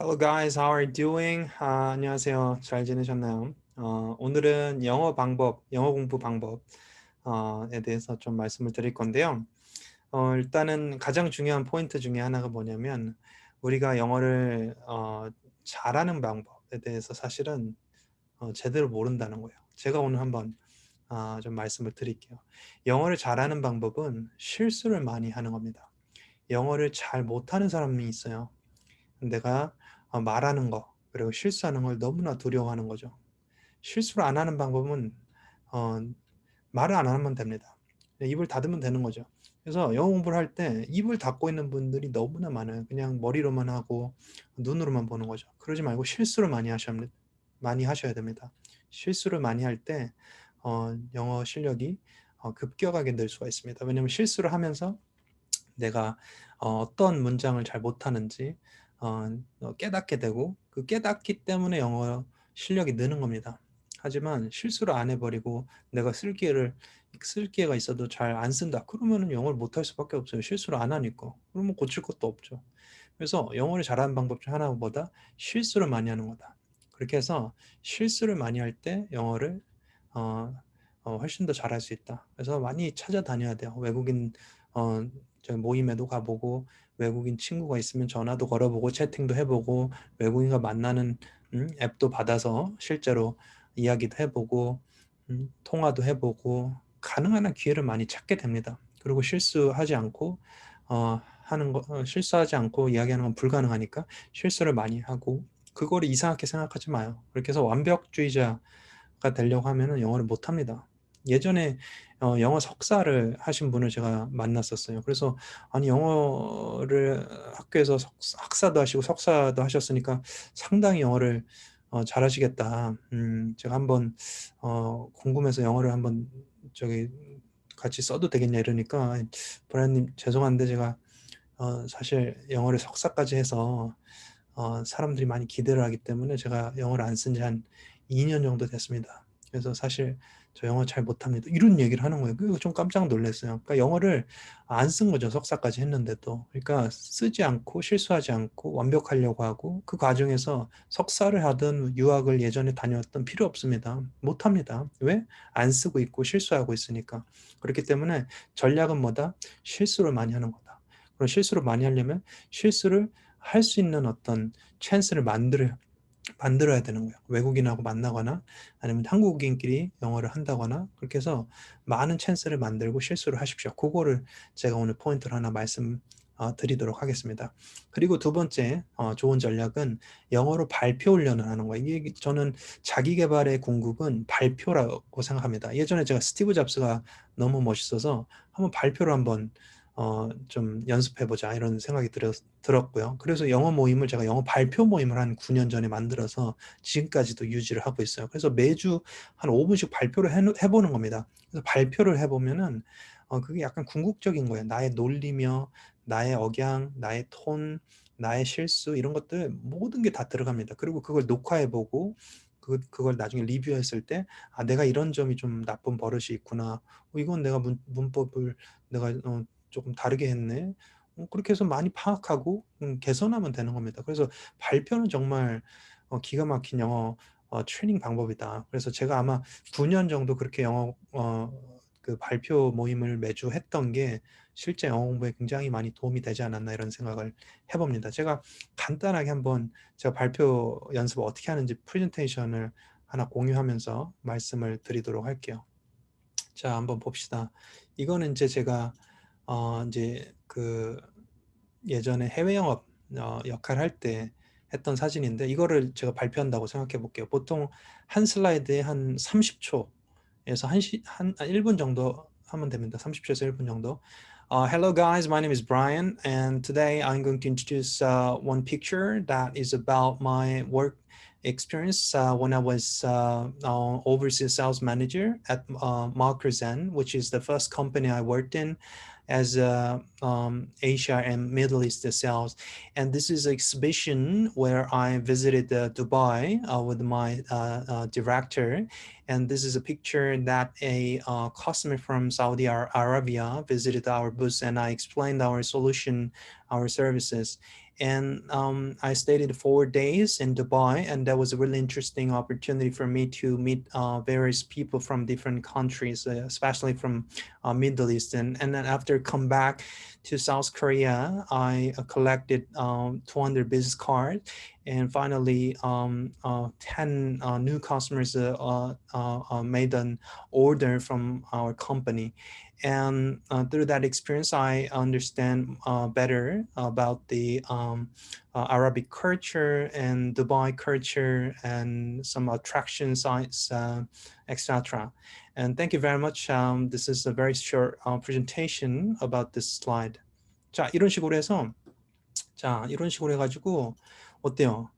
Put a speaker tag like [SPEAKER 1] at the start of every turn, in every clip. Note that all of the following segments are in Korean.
[SPEAKER 1] Hello guys, how are you doing? 아, 안녕하세요. 잘 지내셨나요? 어, 오늘은 영어 방법, 영어 공부 방법에 대해서 좀 말씀을 드릴 건데요. 어, 일단은 가장 중요한 포인트 중에 하나가 뭐냐면 우리가 영어를 어, 잘하는 방법에 대해서 사실은 어, 제대로 모른다는 거예요. 제가 오늘 한번 아, 좀 말씀을 드릴게요. 영어를 잘하는 방법은 실수를 많이 하는 겁니다. 영어를 잘 못하는 사람이 있어요. 내가 어, 말하는 거 그리고 실수하는 걸 너무나 두려워하는 거죠. 실수를 안 하는 방법은 어, 말을 안 하면 됩니다. 입을 닫으면 되는 거죠. 그래서 영어 공부를 할 때 입을 닫고 있는 분들이 너무나 많아요. 그냥 머리로만 하고 눈으로만 보는 거죠. 그러지 말고 실수를 많이 하셔야. 많이 하셔야 됩니다. 실수를 많이 할때 어, 영어 실력이 어, 급격하게 늘 수가 있습니다. 왜냐하면 실수를 하면서 내가 어, 어떤 문장을 잘 못하는지 어, 어, 깨닫게 되고 그 깨닫기 때문에 영어 실력이 느는 겁니다. 하지만 실수를 안 해버리고 내가 쓸 기회를 쓸 기회가 있어도 잘 안 쓴다. 그러면은 영어를 못할 수밖에 없어요. 실수를 안 하니까. 그러면 고칠 것도 없죠. 그래서 영어를 잘하는 방법 중 하나보다 실수를 많이 하는 거다. 그렇게 해서 실수를 많이 할 때 영어를 어, 어, 훨씬 더 잘할 수 있다. 그래서 많이 찾아다녀야 돼요. 외국인 어, 저 모임에도 가보고 외국인 친구가 있으면 전화도 걸어보고 채팅도 해보고 외국인과 만나는 음, 앱도 받아서 실제로 이야기도 해보고 음, 통화도 해보고 가능한 한 기회를 많이 찾게 됩니다. 그리고 실수하지 않고 어, 하는 거 어, 실수하지 않고 이야기하는 건 불가능하니까 실수를 많이 하고 그거를 이상하게 생각하지 마요. 그렇게 해서 완벽주의자가 되려고 하면은 영어를 못 합니다. 예전에 어, 영어 석사를 하신 분을 제가 만났었어요. 그래서 아니 영어를 학교에서 석, 학사도 하시고 석사도 하셨으니까 상당히 영어를 어, 잘하시겠다. 음, 제가 한번 어, 궁금해서 영어를 한번 저기 같이 써도 되겠냐 이러니까 브라님 죄송한데 제가 어, 사실 영어를 석사까지 해서 어, 사람들이 많이 기대를 하기 때문에 제가 영어를 안 쓴 지 한 2년 정도 됐습니다. 그래서 사실 저 영어 잘 못합니다. 이런 얘기를 하는 거예요. 그거 좀 깜짝 놀랐어요. 그러니까 영어를 안 쓴 거죠. 석사까지 했는데도. 그러니까 쓰지 않고 실수하지 않고 완벽하려고 하고 그 과정에서 석사를 하든 유학을 예전에 다녔던 필요 없습니다. 못합니다. 왜? 안 쓰고 있고 실수하고 있으니까. 그렇기 때문에 전략은 뭐다? 실수를 많이 하는 거다. 그럼 실수를 많이 하려면 실수를 할 수 있는 어떤 찬스를 만들어야 만들어야 되는 거예요. 외국인하고 만나거나 아니면 한국인끼리 영어를 한다거나 그렇게 해서 많은 찬스를 만들고 실수를 하십시오. 그거를 제가 오늘 포인트를 하나 말씀 어, 드리도록 하겠습니다. 그리고 두 번째 어, 좋은 전략은 영어로 발표 훈련을 하는 거예요. 이게 저는 자기 개발의 궁극은 발표라고 생각합니다. 예전에 제가 스티브 잡스가 너무 멋있어서 한번 발표를 한번 어, 좀 연습해보자 이런 생각이 들었, 들었고요. 그래서 영어 모임을 제가 영어 발표 모임을 한 9년 전에 만들어서 지금까지도 유지를 하고 있어요. 그래서 매주 한 5분씩 발표를 해, 해보는 겁니다. 그래서 발표를 해보면은 어, 그게 약간 궁극적인 거예요. 나의 논리며 나의 억양, 나의 톤, 나의 실수 이런 것들 모든 게 다 들어갑니다. 그리고 그걸 녹화해보고 그, 그걸 나중에 리뷰했을 때, 아, 내가 이런 점이 좀 나쁜 버릇이 있구나. 어, 이건 내가 문, 문법을 내가 어, 조금 다르게 했네. 어, 그렇게 해서 많이 파악하고 음, 개선하면 되는 겁니다. 그래서 발표는 정말 어, 기가 막힌 영어 어, 트레이닝 방법이다. 그래서 제가 아마 9년 정도 그렇게 영어 어, 그 발표 모임을 매주 했던 게 실제 영어 공부에 굉장히 많이 도움이 되지 않았나 이런 생각을 해봅니다. 제가 간단하게 한번 제가 발표 연습을 어떻게 하는지 프레젠테이션을 하나 공유하면서 말씀을 드리도록 할게요. 자, 한번 봅시다. 이거는 이제 제가 어 이제 그 예전에 해외 영업 어 역할을 할때 했던 사진인데 이거를 제가 발표한다고 생각해 볼게요. 보통 한 슬라이드에 한 30초에서 한, 시, 한 1분 정도 하면 됩니다. 30초에서 1분 정도. Uh, hello guys, my name is Brian and today I'm going to introduce uh, one picture that is about my work experience uh, when I was uh, uh, overseas sales manager at uh, Zen, which is the first company I worked in as uh, um, Asia and Middle East sales. And this is an exhibition where I visited uh, Dubai uh, with my uh, uh, director. And this is a picture that a uh, customer from Saudi Arabia visited our booth and I explained our solution, our services. and um, I stayed four days in Dubai, and that was a really interesting opportunity for me to meet uh, various people from different countries, uh, especially from uh, Middle East. And, and then after come back to South Korea, I uh, collected um, 200 business cards, and finally, um, uh, 10 uh, new customers uh, uh, uh, made an order from our company. And uh, through that experience, I understand uh, better about the um, uh, Arabic culture and Dubai culture and some attraction sites, uh, etc. And thank you very much. Um, this is a very short uh, presentation about this slide. 자, 이런 식으로 해서 자, 이런 식으로 해가지고 어때요?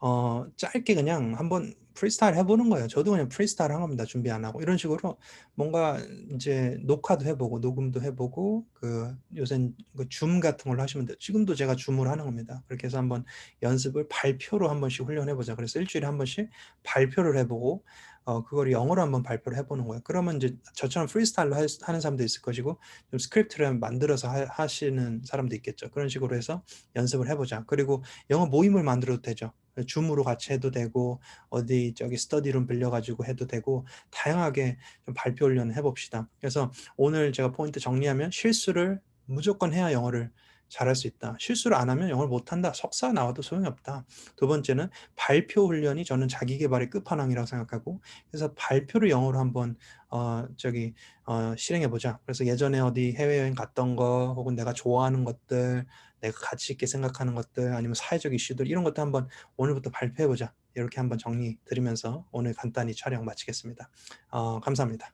[SPEAKER 1] 어, 짧게 그냥 한번 프리스타일 해보는 거예요. 저도 그냥 프리스타일 한 겁니다. 준비 안 하고. 이런 식으로 뭔가 이제 녹화도 해보고, 녹음도 해보고, 그 요새 그줌 같은 걸로 하시면 돼요. 지금도 제가 줌을 하는 겁니다. 그렇게 해서 한번 연습을 발표로 한 번씩 훈련해보자. 그래서 일주일에 한 번씩 발표를 해보고, 어, 그걸 영어로 한번 발표를 해보는 거예요. 그러면 이제 저처럼 프리스타일로 하, 는 사람도 있을 것이고, 좀 스크립트를 만들어서 하, 시는 사람도 있겠죠. 그런 식으로 해서 연습을 해보자. 그리고 영어 모임을 만들어도 되죠. 줌으로 같이 해도 되고 어디 저기 스터디룸 빌려가지고 해도 되고 다양하게 좀 발표 훈련을 해봅시다. 그래서 오늘 제가 포인트 정리하면 실수를 무조건 해야 영어를 잘할 수 있다. 실수를 안 하면 영어를 못한다. 석사 나와도 소용이 없다. 두 번째는 발표 훈련이 저는 자기 개발의 끝판왕이라고 생각하고 그래서 발표를 영어로 한번 어 저기 어 실행해 보자. 그래서 예전에 어디 해외여행 갔던 거 혹은 내가 좋아하는 것들 내가 가치 있게 생각하는 것들 아니면 사회적 이슈들 이런 것도 한번 오늘부터 발표해 보자. 이렇게 한번 정리 드리면서 오늘 간단히 촬영 마치겠습니다. 어, 감사합니다.